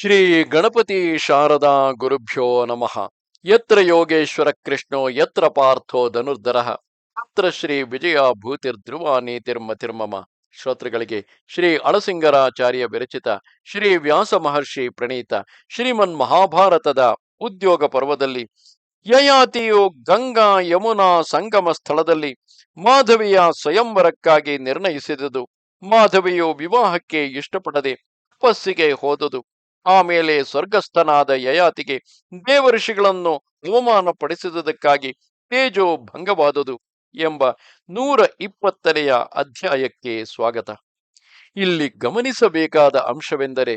ಶ್ರೀ ಗಣಪತಿ ಶಾರದಾ ಗುರುಭ್ಯೋ ನಮಃ. ಯತ್ರ ಯೋಗೇಶ್ವರ ಕೃಷ್ಣೋ, ಯತ್ರ ಪಾರ್ಥೋ ಧನುರ್ಧರ. ಅತ್ರ ಶ್ರೀ ವಿಜಯ ಭೂತಿರ್ಧ್ರುವ ನೀತಿರ್ಮತಿರ್ಮಮ ಶ್ರೋತೃಗಳಿಗೆ ಶ್ರೀ ಅಳಸಿಂಗರಾಚಾರ್ಯ ವಿರಚಿತ ಶ್ರೀ ವ್ಯಾಸ ಮಹರ್ಷಿ ಪ್ರಣೀತ ಶ್ರೀಮನ್ ಮಹಾಭಾರತದ ಉದ್ಯೋಗ ಪರ್ವದಲ್ಲಿ ಯಯಾತಿಯು ಗಂಗಾ ಯಮುನಾ ಸಂಗಮ ಸ್ಥಳದಲ್ಲಿ ಮಾಧವಿಯ ಸ್ವಯಂವರಕ್ಕಾಗಿ ನಿರ್ಣಯಿಸಿದುದು. ಮಾಧವಿಯು ವಿವಾಹಕ್ಕೆ ಇಷ್ಟಪಡದೆ ತಪಸ್ಸಿಗೆ ಹೋದುದು. ಆಮೇಲೆ ಸ್ವರ್ಗಸ್ಥನಾದ ಯಯಾತಿಗೆ ದೇವಋಷಿಗಳನ್ನು ಅವಮಾನ ಪಡಿಸಿದುದಕ್ಕಾಗಿ ತೇಜೋ ಭಂಗವಾದುದು ಎಂಬ ನೂರ ಇಪ್ಪತ್ತನೆಯ ಅಧ್ಯಾಯಕ್ಕೆ ಸ್ವಾಗತ. ಇಲ್ಲಿ ಗಮನಿಸಬೇಕಾದ ಅಂಶವೆಂದರೆ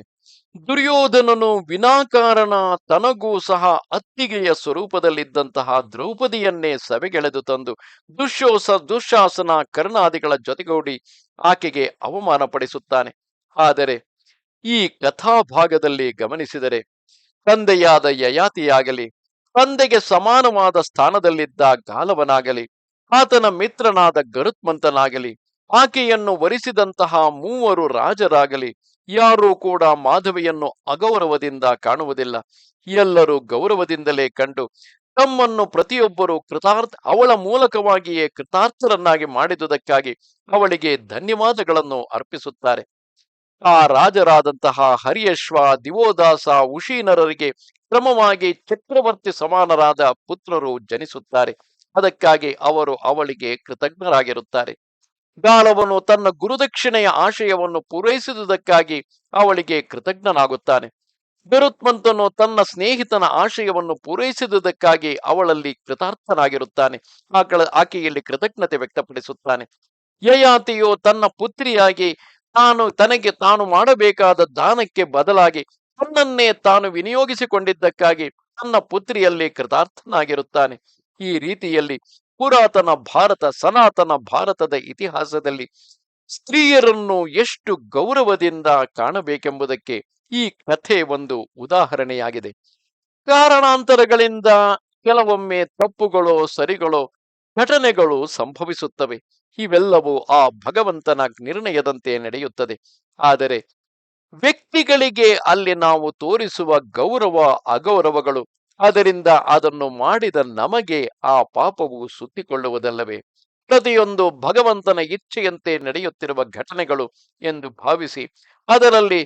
ದುರ್ಯೋಧನನು ವಿನಾಕಾರಣ ತನಗೂ ಸಹ ಅತ್ತಿಗೆಯ ಸ್ವರೂಪದಲ್ಲಿದ್ದಂತಹ ದ್ರೌಪದಿಯನ್ನೇ ಸಭೆಗೆಳೆದು ತಂದು ದುಶ್ಯೋಸ ದುಶಾಸನ ಕರ್ಣಾದಿಗಳ ಜೊತೆಗೂಡಿ ಆಕೆಗೆ ಅವಮಾನ ಪಡಿಸುತ್ತಾನೆ ಆದರೆ ಈ ಕಥಾಭಾಗದಲ್ಲಿ ಗಮನಿಸಿದರೆ, ತಂದೆಯಾದ ಯಯಾತಿಯಾಗಲಿ, ತಂದೆಗೆ ಸಮಾನವಾದ ಸ್ಥಾನದಲ್ಲಿದ್ದ ಗಾಲವನಾಗಲಿ, ಆತನ ಮಿತ್ರನಾದ ಗರುತ್ಮಂತನಾಗಲಿ, ಆಕೆಯನ್ನು ವರಿಸಿದಂತಹ ಮೂವರು ರಾಜರಾಗಲಿ, ಯಾರೂ ಕೂಡ ಮಾಧವಿಯನ್ನು ಅಗೌರವದಿಂದ ಕಾಣುವುದಿಲ್ಲ. ಎಲ್ಲರೂ ಗೌರವದಿಂದಲೇ ಕಂಡು ತಮ್ಮನ್ನು ಪ್ರತಿಯೊಬ್ಬರು ಕೃತಾರ್ಥ, ಅವಳ ಮೂಲಕವಾಗಿಯೇ ಕೃತಾರ್ಥರನ್ನಾಗಿ ಮಾಡಿದುದಕ್ಕಾಗಿ ಅವಳಿಗೆ ಧನ್ಯವಾದಗಳನ್ನು ಅರ್ಪಿಸುತ್ತಾರೆ. ಆ ರಾಜರಾದಂತಹ ಹರಿಯಶ್ವ, ದಿವೋದಾಸ ಉಶೀನರರಿಗೆ ಕ್ರಮವಾಗಿ ಚಕ್ರವರ್ತಿ ಸಮಾನರಾದ ಪುತ್ರರು ಜನಿಸುತ್ತಾರೆ. ಅದಕ್ಕಾಗಿ ಅವರು ಅವಳಿಗೆ ಕೃತಜ್ಞರಾಗಿರುತ್ತಾರೆ. ಗಾಲವನು ತನ್ನ ಗುರುದಕ್ಷಿಣೆಯ ಆಶಯವನ್ನು ಪೂರೈಸಿದುದಕ್ಕಾಗಿ ಅವಳಿಗೆ ಕೃತಜ್ಞನಾಗುತ್ತಾನೆ. ಬೆರುತ್ಮಂತನು ತನ್ನ ಸ್ನೇಹಿತನ ಆಶಯವನ್ನು ಪೂರೈಸಿದುದಕ್ಕಾಗಿ ಅವಳಲ್ಲಿ ಕೃತಾರ್ಥನಾಗಿರುತ್ತಾನೆ. ಆಕಳ, ಆಕೆಯಲ್ಲಿ ಕೃತಜ್ಞತೆ ವ್ಯಕ್ತಪಡಿಸುತ್ತಾನೆ. ಯಯಾತಿಯು ತನ್ನ ಪುತ್ರಿಯಾಗಿ ತಾನು ತನಗೆ ತಾನು ಮಾಡಬೇಕಾದ ದಾನಕ್ಕೆ ಬದಲಾಗಿ ತನ್ನನ್ನೇ ತಾನು ವಿನಿಯೋಗಿಸಿಕೊಂಡಿದ್ದಕ್ಕಾಗಿ ತನ್ನ ಪುತ್ರಿಯಲ್ಲಿ ಕೃತಾರ್ಥನಾಗಿರುತ್ತಾನೆ. ಈ ರೀತಿಯಲ್ಲಿ ಪುರಾತನ ಭಾರತ, ಸನಾತನ ಭಾರತದ ಇತಿಹಾಸದಲ್ಲಿ ಸ್ತ್ರೀಯರನ್ನು ಎಷ್ಟು ಗೌರವದಿಂದ ಕಾಣಬೇಕೆಂಬುದಕ್ಕೆ ಈ ಕಥೆ ಒಂದು ಉದಾಹರಣೆಯಾಗಿದೆ. ಕಾರಣಾಂತರಗಳಿಂದ ಕೆಲವೊಮ್ಮೆ ತಪ್ಪುಗಳೋ, ಸರಿಗಳೋ ಘಟನೆಗಳು ಸಂಭವಿಸುತ್ತವೆ. ಇವೆಲ್ಲವೂ ಆ ಭಗವಂತನ ನಿರ್ಣಯದಂತೆ ನಡೆಯುತ್ತದೆ. ಆದರೆ ವ್ಯಕ್ತಿಗಳಿಗೆ ಅಲ್ಲಿ ನಾವು ತೋರಿಸುವ ಗೌರವ, ಅಗೌರವಗಳು, ಅದರಿಂದ ಅದನ್ನು ಮಾಡಿದ ನಮಗೆ ಆ ಪಾಪವು ಸುತ್ತಿಕೊಳ್ಳುವುದಲ್ಲವೇ? ಪ್ರತಿಯೊಂದು ಭಗವಂತನ ಇಚ್ಛೆಯಂತೆ ನಡೆಯುತ್ತಿರುವ ಘಟನೆಗಳು ಎಂದು ಭಾವಿಸಿ, ಅದರಲ್ಲಿ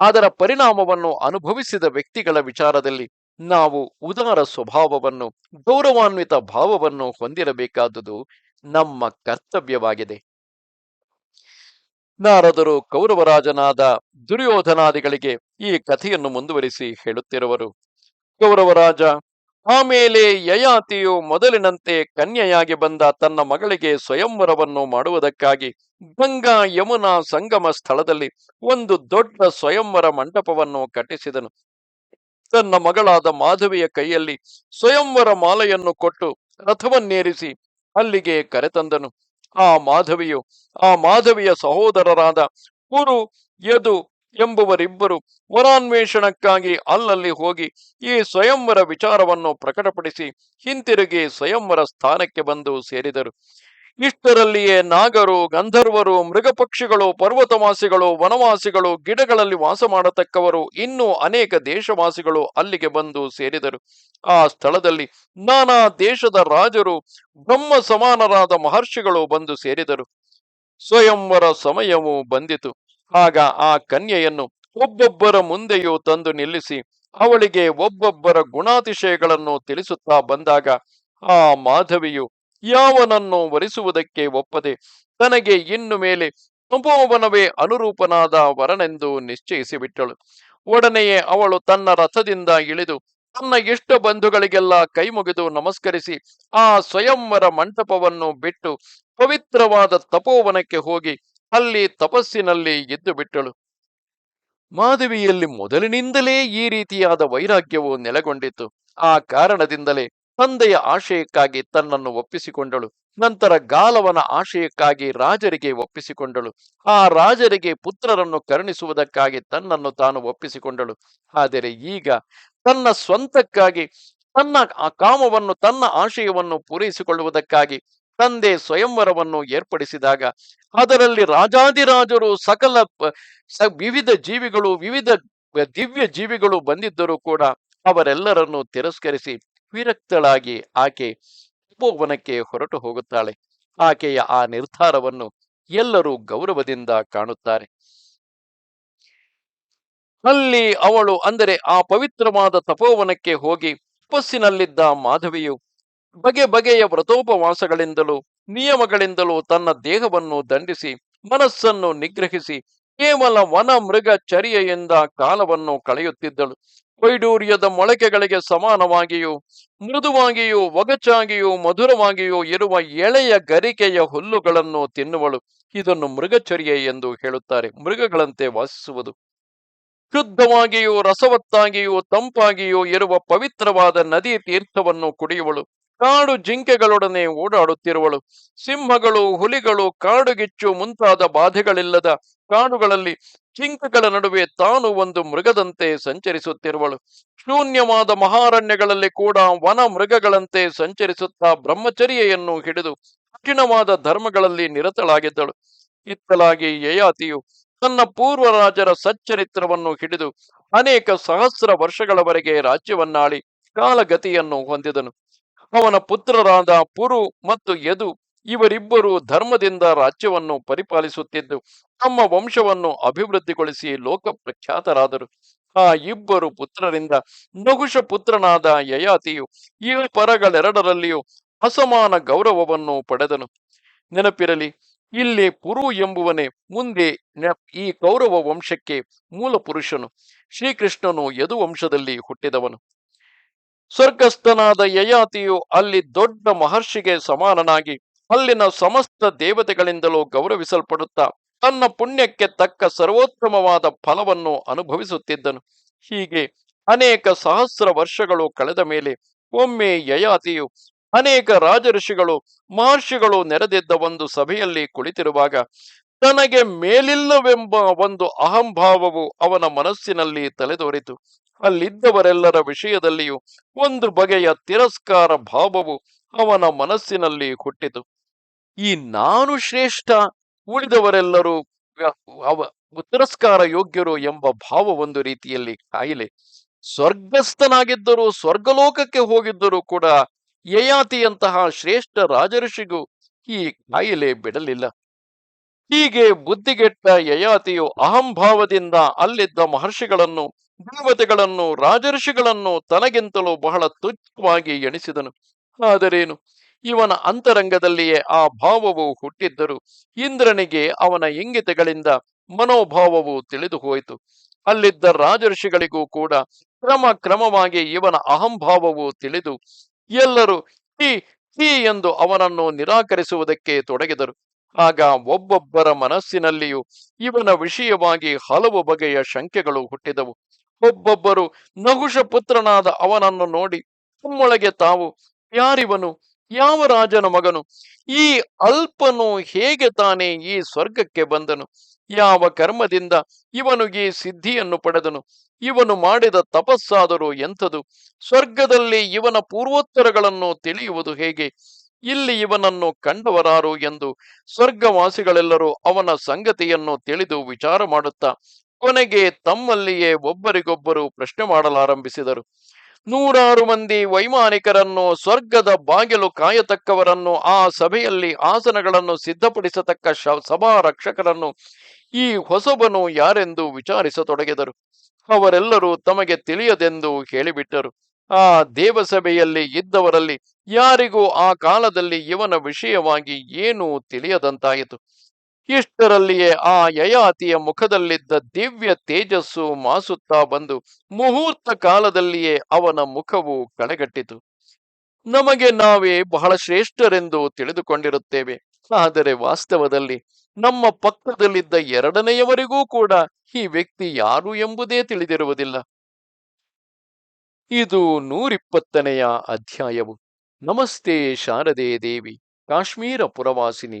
ಅದರ ಪರಿಣಾಮವನ್ನು ಅನುಭವಿಸಿದ ವ್ಯಕ್ತಿಗಳ ವಿಚಾರದಲ್ಲಿ ನಾವು ಉದಾರ ಸ್ವಭಾವವನ್ನು, ಗೌರವಾನ್ವಿತ ಭಾವವನ್ನು ಹೊಂದಿರಬೇಕಾದುದು ನಮ್ಮ ಕರ್ತವ್ಯವಾಗಿದೆ. ನಾರದರು ಕೌರವರಾಜನಾದ ದುರ್ಯೋಧನಾದಿಗಳಿಗೆ ಈ ಕಥೆಯನ್ನು ಮುಂದುವರಿಸಿ ಹೇಳುತ್ತಿರುವರು. ಕೌರವರಾಜ ಆಮೇಲೆ ಯಯಾತಿಯು ಮೊದಲಿನಂತೆ ಕನ್ಯೆಯಾಗಿ ಬಂದ ತನ್ನ ಮಗಳಿಗೆ ಸ್ವಯಂವರವನ್ನು ಮಾಡುವುದಕ್ಕಾಗಿ ಗಂಗಾ ಯಮುನಾ ಸಂಗಮ ಸ್ಥಳದಲ್ಲಿ ಒಂದು ದೊಡ್ಡ ಸ್ವಯಂವರ ಮಂಟಪವನ್ನು ಕಟ್ಟಿಸಿದನು. ತನ್ನ ಮಗಳಾದ ಮಾಧವಿಯ ಕೈಯಲ್ಲಿ ಸ್ವಯಂವರ ಮಾಲೆಯನ್ನು ಕೊಟ್ಟು ರಥವನ್ನೇರಿಸಿ ಅಲ್ಲಿಗೆ ಕರೆತಂದನು. ಆ ಮಾಧವಿಯು, ಆ ಮಾಧವಿಯ ಸಹೋದರರಾದ ಕುರು ಯದು ಎಂಬುವರಿಬ್ಬರು ವರಾನ್ವೇಷಣಕ್ಕಾಗಿ ಅಲ್ಲಲ್ಲಿ ಹೋಗಿ ಈ ಸ್ವಯಂವರ ವಿಚಾರವನ್ನು ಪ್ರಕಟಪಡಿಸಿ ಹಿಂತಿರುಗಿ ಸ್ವಯಂವರ ಸ್ಥಾನಕ್ಕೆ ಬಂದು ಸೇರಿದರು. ಇಷ್ಟರಲ್ಲಿಯೇ ನಾಗರು, ಗಂಧರ್ವರು, ಮೃಗಪಕ್ಷಿಗಳು, ಪರ್ವತವಾಸಿಗಳು, ವನವಾಸಿಗಳು, ಗಿಡಗಳಲ್ಲಿ ವಾಸ ಮಾಡತಕ್ಕವರು ಇನ್ನೂ ಅನೇಕ ದೇಶವಾಸಿಗಳು ಅಲ್ಲಿಗೆ ಬಂದು ಸೇರಿದರು. ಆ ಸ್ಥಳದಲ್ಲಿ ನಾನಾ ದೇಶದ ರಾಜರು, ಬ್ರಹ್ಮ ಸಮಾನರಾದ ಮಹರ್ಷಿಗಳು ಬಂದು ಸೇರಿದರು. ಸ್ವಯಂವರ ಸಮಯವು ಬಂದಿತು. ಆಗ ಆ ಕನ್ಯೆಯನ್ನು ಒಬ್ಬೊಬ್ಬರ ಮುಂದೆಯೂ ತಂದು ನಿಲ್ಲಿಸಿ ಅವಳಿಗೆ ಒಬ್ಬೊಬ್ಬರ ಗುಣಾತಿಶಯಗಳನ್ನು ತಿಳಿಸುತ್ತಾ ಬಂದಾಗ ಆ ಮಾಧವಿಯು ಯಾವನನ್ನು ವರಿಸುವುದಕ್ಕೆ ಒಪ್ಪದೆ ತನಗೆ ಇನ್ನು ಮೇಲೆ ತಪೋವನವೇ ಅನುರೂಪನಾದ ವರನೆಂದು ನಿಶ್ಚಯಿಸಿ ಬಿಟ್ಟಳು ಒಡನೆಯೇ ಅವಳು ತನ್ನ ರಥದಿಂದ ಇಳಿದು ತನ್ನ ಇಷ್ಟ ಬಂಧುಗಳಿಗೆಲ್ಲ ಕೈ ಮುಗಿದು ನಮಸ್ಕರಿಸಿ ಆ ಸ್ವಯಂವರ ಮಂಟಪವನ್ನು ಬಿಟ್ಟು ಪವಿತ್ರವಾದ ತಪೋವನಕ್ಕೆ ಹೋಗಿ ಅಲ್ಲಿ ತಪಸ್ಸಿನಲ್ಲಿ ಎದ್ದು ಬಿಟ್ಟಳು ಮಾಧವಿಯಲ್ಲಿ ಮೊದಲಿನಿಂದಲೇ ಈ ರೀತಿಯಾದ ವೈರಾಗ್ಯವು ನೆಲೆಗೊಂಡಿತ್ತು. ಆ ಕಾರಣದಿಂದಲೇ ತಂದೆಯ ಆಶಯಕ್ಕಾಗಿ ತನ್ನನ್ನು ಒಪ್ಪಿಸಿಕೊಂಡಳು. ನಂತರ ಗಾಲವನ ಆಶಯಕ್ಕಾಗಿ ರಾಜರಿಗೆ ಒಪ್ಪಿಸಿಕೊಂಡಳು. ಆ ರಾಜರಿಗೆ ಪುತ್ರರನ್ನು ಕರುಣಿಸುವುದಕ್ಕಾಗಿ ತನ್ನನ್ನು ತಾನು ಒಪ್ಪಿಸಿಕೊಂಡಳು. ಆದರೆ ಈಗ ತನ್ನ ಸ್ವಂತಕ್ಕಾಗಿ, ತನ್ನ ಆ ಕಾಮವನ್ನು, ತನ್ನ ಆಶಯವನ್ನು ಪೂರೈಸಿಕೊಳ್ಳುವುದಕ್ಕಾಗಿ ತಂದೆ ಸ್ವಯಂವರವನ್ನು ಏರ್ಪಡಿಸಿದಾಗ ಅದರಲ್ಲಿ ರಾಜಾದಿರಾಜರು ಸಕಲ ವಿವಿಧ ಜೀವಿಗಳು, ವಿವಿಧ ದಿವ್ಯ ಜೀವಿಗಳು ಬಂದಿದ್ದರೂ ಕೂಡ ಅವರೆಲ್ಲರನ್ನು ತಿರಸ್ಕರಿಸಿ ವಿರಕ್ತಳಾಗಿ ಆಕೆ ತಪೋವನಕ್ಕೆ ಹೊರಟು ಹೋಗುತ್ತಾಳೆ. ಆಕೆಯ ಆ ನಿರ್ಧಾರವನ್ನು ಎಲ್ಲರೂ ಗೌರವದಿಂದ ಕಾಣುತ್ತಾರೆ. ಅಲ್ಲಿ ಅವಳು ಅಂದರೆ ಆ ಪವಿತ್ರವಾದ ತಪೋವನಕ್ಕೆ ಹೋಗಿ ತಪಸ್ಸಿನಲ್ಲಿದ್ದ ಮಾಧವಿಯು ಬಗೆ ಬಗೆಯ ವ್ರತೋಪವಾಸಗಳಿಂದಲೂ ನಿಯಮಗಳಿಂದಲೂ ತನ್ನ ದೇಹವನ್ನು ದಂಡಿಸಿ ಮನಸ್ಸನ್ನು ನಿಗ್ರಹಿಸಿ ಕೇವಲ ವನ ಮೃಗ ಚರ್ಯೆಯಿಂದ ಕಾಲವನ್ನು ಕಳೆಯುತ್ತಿದ್ದಳು. ವೈಡೂರ್ಯದ ಮೊಳಕೆಗಳಿಗೆ ಸಮಾನವಾಗಿಯೂ, ಮೃದುವಾಗಿಯೂ, ಒಗಚಾಗಿಯೂ, ಮಧುರವಾಗಿಯೂ ಇರುವ ಎಳೆಯ ಗರಿಕೆಯ ಹುಲ್ಲುಗಳನ್ನು ತಿನ್ನುವಳು. ಇದನ್ನು ಮೃಗಚರ್ಯೆ ಎಂದು ಹೇಳುತ್ತಾರೆ. ಮೃಗಗಳಂತೆ ವಾಸಿಸುವುದು. ಶುದ್ಧವಾಗಿಯೂ, ರಸವತ್ತಾಗಿಯೂ, ತಂಪಾಗಿಯೂ ಇರುವ ಪವಿತ್ರವಾದ ನದಿ ತೀರ್ಥವನ್ನು ಕುಡಿಯುವಳು. ಕಾಡು ಜಿಂಕೆಗಳೊಡನೆ ಓಡಾಡುತ್ತಿರುವಳು. ಸಿಂಹಗಳು, ಹುಲಿಗಳು ಕಾಡುಗಿಚ್ಚು ಮುಂತಾದ ಬಾಧೆಗಳಿಲ್ಲದ ಕಾಡುಗಳಲ್ಲಿ ಜಿಂಕೆಗಳ ನಡುವೆ ತಾನು ಒಂದು ಮೃಗದಂತೆ ಸಂಚರಿಸುತ್ತಿರುವಳು. ಶೂನ್ಯವಾದ ಮಹಾರಣ್ಯಗಳಲ್ಲಿ ಕೂಡ ವನ ಮೃಗಗಳಂತೆ ಸಂಚರಿಸುತ್ತಾ ಬ್ರಹ್ಮಚರ್ಯೆಯನ್ನು ಹಿಡಿದು ಕಠಿಣವಾದ ಧರ್ಮಗಳಲ್ಲಿ ನಿರತಳಾಗಿದ್ದಳು. ಇತ್ತಲಾಗಿ ಯಯಾತಿಯು ತನ್ನ ಪೂರ್ವರಾಜರ ಸಚ್ಚರಿತ್ರವನ್ನು ಹಿಡಿದು ಅನೇಕ ಸಹಸ್ರ ವರ್ಷಗಳವರೆಗೆ ರಾಜ್ಯವನ್ನಾಳಿ ಕಾಲಗತಿಯನ್ನು ಹೊಂದಿದನು. ಅವನ ಪುತ್ರರಾದ ಪುರು ಮತ್ತು ಯದು ಇವರಿಬ್ಬರು ಧರ್ಮದಿಂದ ರಾಜ್ಯವನ್ನು ಪರಿಪಾಲಿಸುತ್ತಿದ್ದು, ತಮ್ಮ ವಂಶವನ್ನು ಅಭಿವೃದ್ಧಿಗೊಳಿಸಿ ಲೋಕ ಪ್ರಖ್ಯಾತರಾದರು ಆ ಇಬ್ಬರು ಪುತ್ರರಿಂದ ನಗುಷ ಪುತ್ರನಾದ ಯಯಾತಿಯು ಈ ಪರಗಳೆರಡರಲ್ಲಿಯೂ ಅಸಮಾನ ಗೌರವವನ್ನು ಪಡೆದನು. ನೆನಪಿರಲಿ, ಇಲ್ಲಿ ಪುರು ಎಂಬುವನೇ ಮುಂದೆ ಈ ಕೌರವ ವಂಶಕ್ಕೆ ಮೂಲ ಪುರುಷನು. ಶ್ರೀಕೃಷ್ಣನು ಯದು ವಂಶದಲ್ಲಿ ಹುಟ್ಟಿದವನು. ಸ್ವರ್ಗಸ್ಥನಾದ ಯಯಾತಿಯು ಅಲ್ಲಿ ದೊಡ್ಡ ಮಹರ್ಷಿಗೆ ಸಮಾನನಾಗಿ ಅಲ್ಲಿನ ಸಮಸ್ತ ದೇವತೆಗಳಿಂದಲೂ ಗೌರವಿಸಲ್ಪಡುತ್ತಾ ತನ್ನ ಪುಣ್ಯಕ್ಕೆ ತಕ್ಕ ಸರ್ವೋತ್ತಮವಾದ ಫಲವನ್ನು ಅನುಭವಿಸುತ್ತಿದ್ದನು. ಹೀಗೆ ಅನೇಕ ಸಹಸ್ರ ವರ್ಷಗಳು ಕಳೆದ ಮೇಲೆ ಒಮ್ಮೆ ಯಯಾತಿಯು ಅನೇಕ ರಾಜಋಷಿಗಳು, ಮಹರ್ಷಿಗಳು ನೆರೆದಿದ್ದ ಒಂದು ಸಭೆಯಲ್ಲಿ ಕುಳಿತಿರುವಾಗ ತನಗೆ ಮೇಲಿಲ್ಲವೆಂಬ ಒಂದು ಅಹಂಭಾವವು ಅವನ ಮನಸ್ಸಿನಲ್ಲಿ ತಲೆದೋರಿತು. ಅಲ್ಲಿದ್ದವರೆಲ್ಲರ ವಿಷಯದಲ್ಲಿಯೂ ಒಂದು ಬಗೆಯ ತಿರಸ್ಕಾರ ಭಾವವು ಅವನ ಮನಸ್ಸಿನಲ್ಲಿ ಹುಟ್ಟಿತು. ಈ ನಾನು ಶ್ರೇಷ್ಠ ಉಳಿದವರೆಲ್ಲರೂ ಅವ, ತಿರಸ್ಕಾರ ಯೋಗ್ಯರು ಎಂಬ ಭಾವ ಒಂದು ರೀತಿಯಲ್ಲಿ ಕಾಯಿಲೆ. ಸ್ವರ್ಗಸ್ಥನಾಗಿದ್ದರೂ, ಸ್ವರ್ಗಲೋಕಕ್ಕೆ ಹೋಗಿದ್ದರೂ ಕೂಡ ಯಯಾತಿಯಂತಹ ಶ್ರೇಷ್ಠ ರಾಜಋಷಿಗೂ ಈ ಕಾಯಿಲೆ ಬಿಡಲಿಲ್ಲ. ಹೀಗೆ ಬುದ್ಧಿಗೆಟ್ಟ ಯಯಾತಿಯು ಅಹಂಭಾವದಿಂದ ಅಲ್ಲಿದ್ದ ಮಹರ್ಷಿಗಳನ್ನು ದೇವತೆಗಳನ್ನು ರಾಜರ್ಷಿಗಳನ್ನು ತನಗಿಂತಲೂ ಬಹಳ ತುಚ್ಛವಾಗಿ ಎಣಿಸಿದನು. ಆದರೇನು? ಇವನ ಅಂತರಂಗದಲ್ಲಿಯೇ ಆ ಭಾವವು ಹುಟ್ಟಿದ್ದರು. ಇಂದ್ರನಿಗೆ ಅವನ ಇಂಗಿತಗಳಿಂದ ಮನೋಭಾವವು ತಿಳಿದು ಹೋಯಿತು ಅಲ್ಲಿದ್ದ ರಾಜರ್ಷಿಗಳಿಗೂ ಕೂಡ ಕ್ರಮ ಕ್ರಮವಾಗಿ ಇವನ ಅಹಂಭಾವವು ತಿಳಿದು, ಎಲ್ಲರೂ ಹೀ ಹೀ ಎಂದು ಅವನನ್ನು ನಿರಾಕರಿಸುವುದಕ್ಕೆ ತೊಡಗಿದರು. ಆಗ ಒಬ್ಬೊಬ್ಬರ ಮನಸ್ಸಿನಲ್ಲಿಯೂ ಇವನ ವಿಷಯವಾಗಿ ಹಲವು ಬಗೆಯ ಶಂಕೆಗಳು ಹುಟ್ಟಿದವು. ಒಬ್ಬೊಬ್ಬರು ನಹುಷ ಪುತ್ರನಾದ ಅವನನ್ನು ನೋಡಿ ತಮ್ಮೊಳಗೆ ತಾವು ಯಾರಿವನು? ಯಾವ ರಾಜನ ಮಗನು? ಈ ಅಲ್ಪನು ಹೇಗೆ ತಾನೇ ಈ ಸ್ವರ್ಗಕ್ಕೆ ಬಂದನು? ಯಾವ ಕರ್ಮದಿಂದ ಇವನು ಈ ಸಿದ್ಧಿಯನ್ನು ಪಡೆದನು? ಇವನು ಮಾಡಿದ ತಪಸ್ಸಾದರೂ ಎಂಥದು? ಸ್ವರ್ಗದಲ್ಲಿ ಇವನ ಪೂರ್ವೋತ್ತರಗಳನ್ನು ತಿಳಿಯುವುದು ಹೇಗೆ? ಇಲ್ಲಿ ಇವನನ್ನು ಕಂಡವರಾರು ಎಂದು ಸ್ವರ್ಗವಾಸಿಗಳೆಲ್ಲರೂ ಅವನ ಸಂಗತಿಯನ್ನು ತಿಳಿದು ವಿಚಾರ ಮಾಡುತ್ತಾ ಕೊನೆಗೆ ತಮ್ಮಲ್ಲಿಯೇ ಒಬ್ಬರಿಗೊಬ್ಬರು ಪ್ರಶ್ನೆ ಮಾಡಲಾರಂಭಿಸಿದರು. ನೂರಾರು ಮಂದಿ ವೈಮಾನಿಕರನ್ನು, ಸ್ವರ್ಗದ ಬಾಗಿಲು ಕಾಯತಕ್ಕವರನ್ನು, ಆ ಸಭೆಯಲ್ಲಿ ಆಸನಗಳನ್ನು ಸಿದ್ಧಪಡಿಸತಕ್ಕ ಸಭಾ ರಕ್ಷಕರನ್ನು ಈ ಹೊಸಬನು ಯಾರೆಂದು ವಿಚಾರಿಸತೊಡಗಿದರು. ಅವರೆಲ್ಲರೂ ತಮಗೆ ತಿಳಿಯದೆಂದು ಹೇಳಿಬಿಟ್ಟರು. ಆ ದೇವಸಭೆಯಲ್ಲಿ ಇದ್ದವರಲ್ಲಿ ಯಾರಿಗೂ ಆ ಕಾಲದಲ್ಲಿ ಇವನ ವಿಷಯವಾಗಿ ಏನೂ ತಿಳಿಯದಂತಾಯಿತು. ಇಷ್ಟರಲ್ಲಿಯೇ ಆ ಯಯಾತಿಯ ಮುಖದಲ್ಲಿದ್ದ ದಿವ್ಯ ತೇಜಸ್ಸು ಮಾಸುತ್ತಾ ಬಂದು ಮುಹೂರ್ತ ಕಾಲದಲ್ಲಿಯೇ ಅವನ ಮುಖವು ಕಳೆಗಟ್ಟಿತು ನಮಗೆ ನಾವೇ ಬಹಳ ಶ್ರೇಷ್ಠರೆಂದು ತಿಳಿದುಕೊಂಡಿರುತ್ತೇವೆ. ಆದರೆ ವಾಸ್ತವದಲ್ಲಿ ನಮ್ಮ ಪಕ್ಕದಲ್ಲಿದ್ದ ಎರಡನೆಯವರಿಗೂ ಕೂಡ ಈ ವ್ಯಕ್ತಿ ಯಾರು ಎಂಬುದೇ ತಿಳಿದಿರುವುದಿಲ್ಲ. ಇದು ನೂರಿಪ್ಪತ್ತನೆಯ ಅಧ್ಯಾಯವು. ನಮಸ್ತೆ ಶಾರದೆ ದೇವಿ, ಕಾಶ್ಮೀರ ಪುರವಾಸಿನಿ.